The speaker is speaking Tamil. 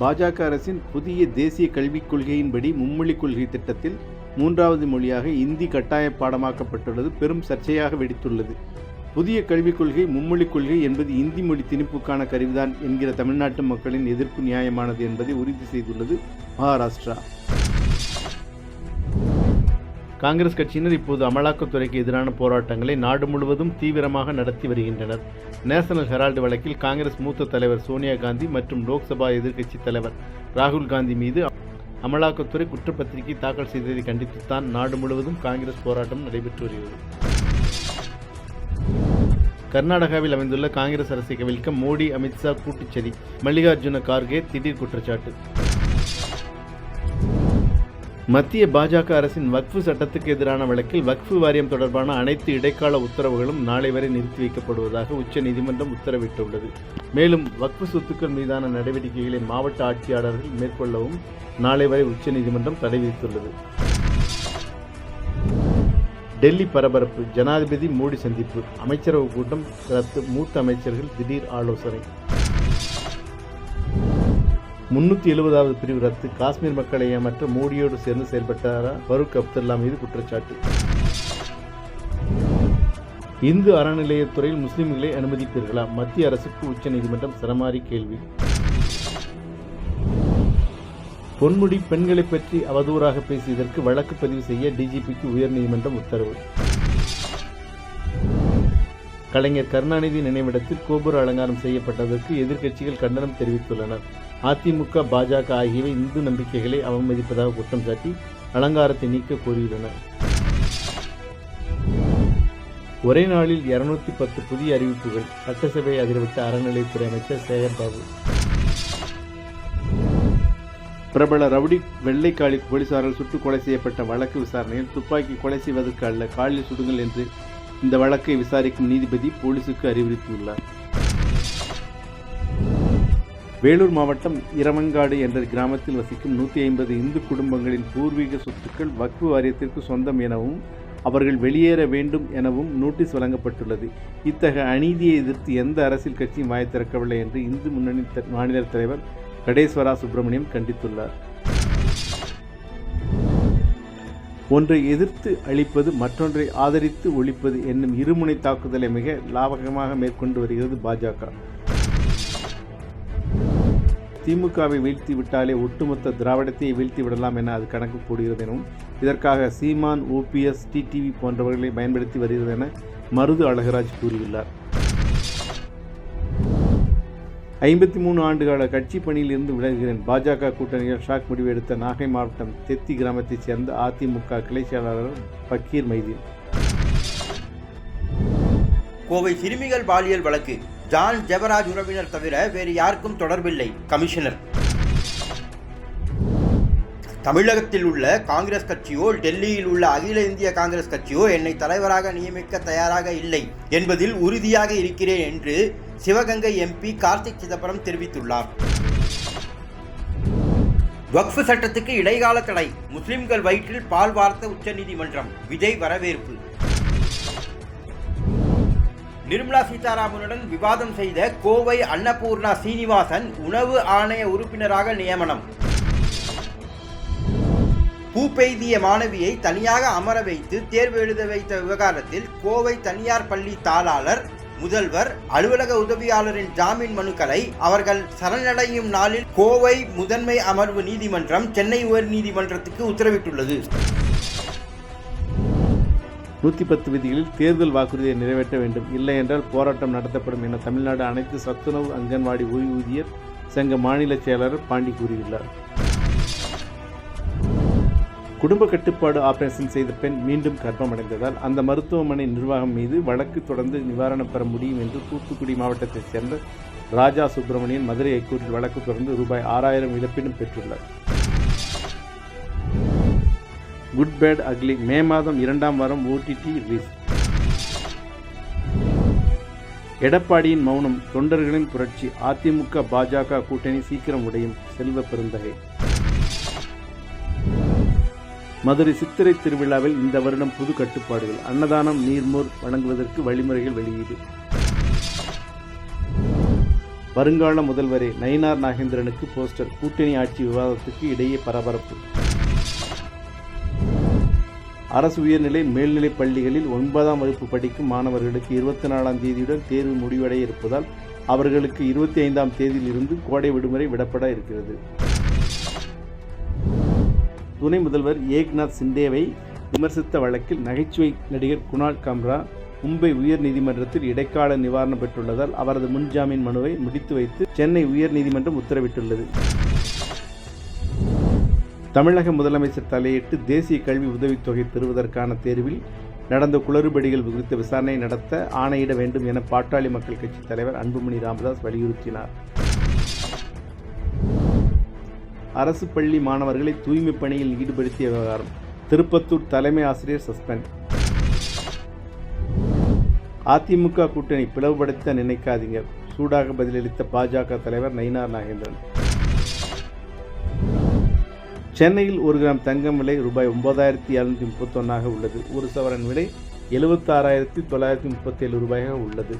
பாஜக அரசின் புதிய தேசிய கல்விக் கொள்கையின்படி மும்மொழி கொள்கை திட்டத்தில் மூன்றாவது மொழியாக இந்தி கட்டாய பாடமாக்கப்பட்டுள்ளது. பெரும் சர்ச்சையாக வெடித்துள்ளது. புதிய கல்விக் கொள்கை மும்மொழி கொள்கை என்பது இந்தி மொழி திணிப்புக்கான கருவிதான் என்கிற தமிழ்நாட்டு மக்களின் எதிர்ப்பு நியாயமானது என்பதை உறுதி செய்துள்ளது மகாராஷ்டிரா. காங்கிரஸ் கட்சியினர் இப்போது அமலாக்கத்துறைக்கு எதிரான போராட்டங்களை நாடு முழுவதும் தீவிரமாக நடத்தி வருகின்றனர். நேஷனல் ஹெரால்டு வழக்கில் காங்கிரஸ் மூத்த தலைவர் சோனியா காந்தி மற்றும் லோக்சபா எதிர்க்கட்சி தலைவர் ராகுல் காந்தி மீது அமலாக்கத்துறை குற்றப்பத்திரிகை தாக்கல் செய்ததை கண்டித்துத்தான் நாடு முழுவதும் காங்கிரஸ் போராட்டம் நடைபெற்று வருகிறது. கர்நாடகாவில் அமைந்துள்ள காங்கிரஸ் அரசை கவிழ்க்க மோடி அமித்ஷா கூட்டுச்சதி மல்லிகார்ஜுன கார்கே திடீர் குற்றச்சாட்டு. மத்திய பாஜக அரசின் வக்ஃபு சட்டத்துக்கு எதிரான வழக்கில் வக்ஃபு வாரியம் தொடர்பான அனைத்து இடைக்கால உத்தரவுகளும் நாளை வரை நிறுத்தி வைக்கப்படுவதாக உச்சநீதிமன்றம் உத்தரவிட்டுள்ளது. மேலும் வக்ஃபு சொத்துக்கள் மீதான நடவடிக்கைகளை மாவட்ட ஆட்சியாளர்கள் மேற்கொள்ளவும் நாளை வரை உச்சநீதிமன்றம் தடை விதித்துள்ளது. டெல்லி பரபரப்பு ஜனாதிபதி மோடி சந்திப்பு அமைச்சரவை கூட்டம் ரத்து மூத்த அமைச்சர்கள் திடீர் ஆலோசனை. முன்னூற்றி எழுபதாவது பிரிவு ரத்து காஷ்மீர் மக்களை ஏமாற்ற மோடியோடு சேர்ந்து செயல்பட்டாரா ஃபருக் அப்துல்லா மீது குற்றச்சாட்டு. இந்து அறநிலையத்துறையில் முஸ்லிம்களை அனுமதிப்பீர்களா மத்திய அரசுக்கு உச்சநீதிமன்றம் சரமாரி கேள்வி. பொன்முடி பெண்களை பற்றி அவதூறாக பேசியதற்கு வழக்கு பதிவு செய்ய டிஜிபிக்கு உயர்நீதிமன்றம் உத்தரவு. கலைஞர் கருணாநிதி நினைவிடத்தில் கோபுர அலங்காரம் செய்யப்பட்டதற்கு எதிர்க்கட்சிகள் கண்டனம் தெரிவித்துள்ளனர். அதிமுக பாஜக ஆகியவை இந்து நம்பிக்கைகளை அவமதிப்பதாக குற்றம் சாட்டி அலங்காரத்தை நீக்க கோரியுள்ளனர். ஒரே நாளில் இருநூத்தி பத்து புதிய அறிவிப்புகள் சட்டசபை அதிர்விட்ட அறநிலையத்துறை அமைச்சர் சேகர் பாபு பிரபல ரவுடி வெள்ளைக்காளி போலீசாரால் சுட்டுக் கொலை செய்யப்பட்ட வழக்கு விசாரணையில் துப்பாக்கி கொலை செய்வதற்கு அல்ல காலில் சுடுங்கள் என்று இந்த வழக்கை விசாரிக்கும் நீதிபதி போலீசுக்கு அறிவுறுத்தியுள்ளார். வேலூர் மாவட்டம் இரவங்காடு என்ற கிராமத்தில் வசிக்கும் நூற்றி ஐம்பது இந்து குடும்பங்களின் பூர்வீக சொத்துக்கள் வக்ஃபு வாரியத்திற்கு சொந்தம் எனவும் அவர்கள் வெளியேற வேண்டும் எனவும் நோட்டீஸ் வழங்கப்பட்டுள்ளது. இத்தகைய அநீதியை எதிர்த்து எந்த அரசியல் கட்சியும் வாய் திறக்கவில்லை என்று இந்து முன்னணி த- மாநில தலைவர் கடேஸ்வரா சுப்பிரமணியம் கண்டித்துள்ளார். ஒன்றை எதிர்த்து அழிப்பது மற்றொன்றை ஆதரித்து ஒழிப்பது என்னும் இருமுனை தாக்குதலை மிக லாபகமாக மேற்கொண்டு வருகிறது பாஜக. திமுகவை வீழ்த்தி விட்டாலே ஒட்டுமொத்த திராவிடத்தையே வீழ்த்தி விடலாம் என அது கணக்கு போடுகிறது எனவும் இதற்காக சீமான் ஓபிஎஸ் டிடிவி போன்றவர்களை பயன்படுத்தி வருகிறது என மருது அழகராஜ் கூறியுள்ளார். ஐம்பத்தி மூணு ஆண்டுகால கட்சி பணியில் இருந்து விலகுகிறேன். பாஜக கூட்டணியில் ஷாக் முடிவு எடுத்த நாகை மாவட்டம் தெத்தி கிராமத்தைச் சேர்ந்த அதிமுக கிளை செயலாளர் பக்கீர் மைதீன். கோவை சிறுமிகள் பாலியல் வழக்கு. ஜான் ஜெபராஜ் உறவினர் தவிர வேறு யாருக்கும் தொடர்பில்லை கமிஷனர். தமிழகத்தில் உள்ள காங்கிரஸ் கட்சியோ டெல்லியில் உள்ள அகில இந்திய காங்கிரஸ் கட்சியோ என்னை தலைவராக நியமிக்க தயாராக இல்லை என்பதில் உறுதியாக இருக்கிறேன் என்று சிவகங்கை எம்பி கார்த்திக் சிதம்பரம் தெரிவித்துள்ளார். வக்ஃபு சட்டத்துக்கு இடைக்கால தடை. முஸ்லிம்கள் வயிற்றில் பால் வார்த்த உச்சநீதிமன்றம். விஜய் வரவேற்பு. நிர்மலா சீதாராமனுடன் விவாதம் செய்த கோவை அன்னபூர்ணா சீனிவாசன் உணவு ஆணைய உறுப்பினராக நியமனம். பூ பெய்திய மாணவியை தனியாக அமர வைத்து தேர்வு எழுத வைத்த விவகாரத்தில் கோவை தனியார் பள்ளி தாளாளர் முதல்வர் அலுவலக உதவியாளரின் ஜாமீன் மனுக்களை அவர்கள் சரணடையும் நாளில் கோவை முதன்மை அமர்வு நீதிமன்றம் சென்னை உயர்நீதிமன்றத்துக்கு உத்தரவிட்டுள்ளது. நூற்றி பத்து விதிகளில் தேர்தல் வாக்குறுதியை நிறைவேற்ற வேண்டும். இல்லை என்றால் போராட்டம் நடத்தப்படும் என தமிழ்நாடு அனைத்து சத்துணவு அங்கன்வாடி ஓய்வூதியர் சங்க மாநில செயலாளர் பாண்டி கூறியுள்ளார். குடும்ப கட்டுப்பாடு ஆபரேஷன் செய்த பெண் மீண்டும் கர்ப்பமடைந்ததால் அந்த மருத்துவமனை நிர்வாகம் மீது வழக்கு தொடர்ந்து நிவாரணம் பெற முடியும் என்று தூத்துக்குடி மாவட்டத்தைச் சேர்ந்த ராஜா சுப்பிரமணியன் மதுரை ஐகோர்ட்டில் வழக்கு தொடர்ந்து ரூபாய் ஆறாயிரம் இழப்பீடும் பெற்றுள்ளார். குட் பேட் அக்லி மே மாதம் இரண்டாம் வாரம் ஓடிடி ரிலீஸ் எடப்பாடியின் மௌனம் தொண்டர்களின் புரட்சி அதிமுக பாஜக கூட்டணி சீக்கிரம் உடையும் செல்வ பெருந்தகை. மதுரை சித்திரை திருவிழாவில் இந்த வருடம் புது கட்டுப்பாடுகள். அன்னதானம் நீர்மோர் வழங்குவதற்கு வழிமுறைகள் வெளியீடு. வருங்கால முதல்வரே நயினார் நாகேந்திரனுக்கு போஸ்டர். கூட்டணி ஆட்சி விவாதத்துக்கு இடையே பரபரப்பு. அரசு உயர்நிலை மேல்நிலைப் பள்ளிகளில் ஒன்பதாம் வகுப்பு படிக்கும் மாணவர்களுக்கு இருபத்தி நாலாம் தேதியுடன் தேர்வு முடிவடைய இருப்பதால் அவர்களுக்கு இருபத்தி ஐந்தாம் தேதியிலிருந்து கோடை விடுமுறை விடப்பட இருக்கிறது. துணை முதல்வர் ஏக்நாத் சிண்டேவை விமர்சித்த வழக்கில் நகைச்சுவை நடிகர் குணால் கம்ரா மும்பை உயர் நீதிமன்றத்தில் இடைக்கால நிவாரணம் பெற்றுள்ளதால் அவரது முன்ஜாமீன் மனுவை முடித்து வைத்து சென்னை உயர் நீதிமன்றம் உத்தரவிட்டுள்ளது. தமிழக முதலமைச்சர் தலையிட்டு தேசிய கல்வி உதவித்தொகை பெறுவதற்கான தேர்வில் நடந்த குளறுபடிகள் குறித்த விசாரணை நடத்த ஆணையிட வேண்டும் என பாட்டாளி மக்கள் கட்சி தலைவர் அன்புமணி ராமதாஸ் வலியுறுத்தினார். அரசு பள்ளி மாணவர்களை தூய்மை பணியில் ஈடுபடுத்திய விவகாரம். திருப்பத்தூர் தலைமை ஆசிரியர் சஸ்பெண்ட். அதிமுக கூட்டணி பிளவுபடுத்த நினைக்காதீங்க. சூடாக பதிலளித்த பாஜக தலைவர் நயினார் நாகேந்திரன். சென்னையில் ஒரு கிராம் தங்கம் விலை ரூபாய் ஒன்பதாயிரத்தி எழுநூற்றி முப்பத்தொன்னாக உள்ளது. ஒரு சவரன் விலை எழுபத்தாறாயிரத்தி தொள்ளாயிரத்தி முப்பத்தேழு ரூபாயாக உள்ளது.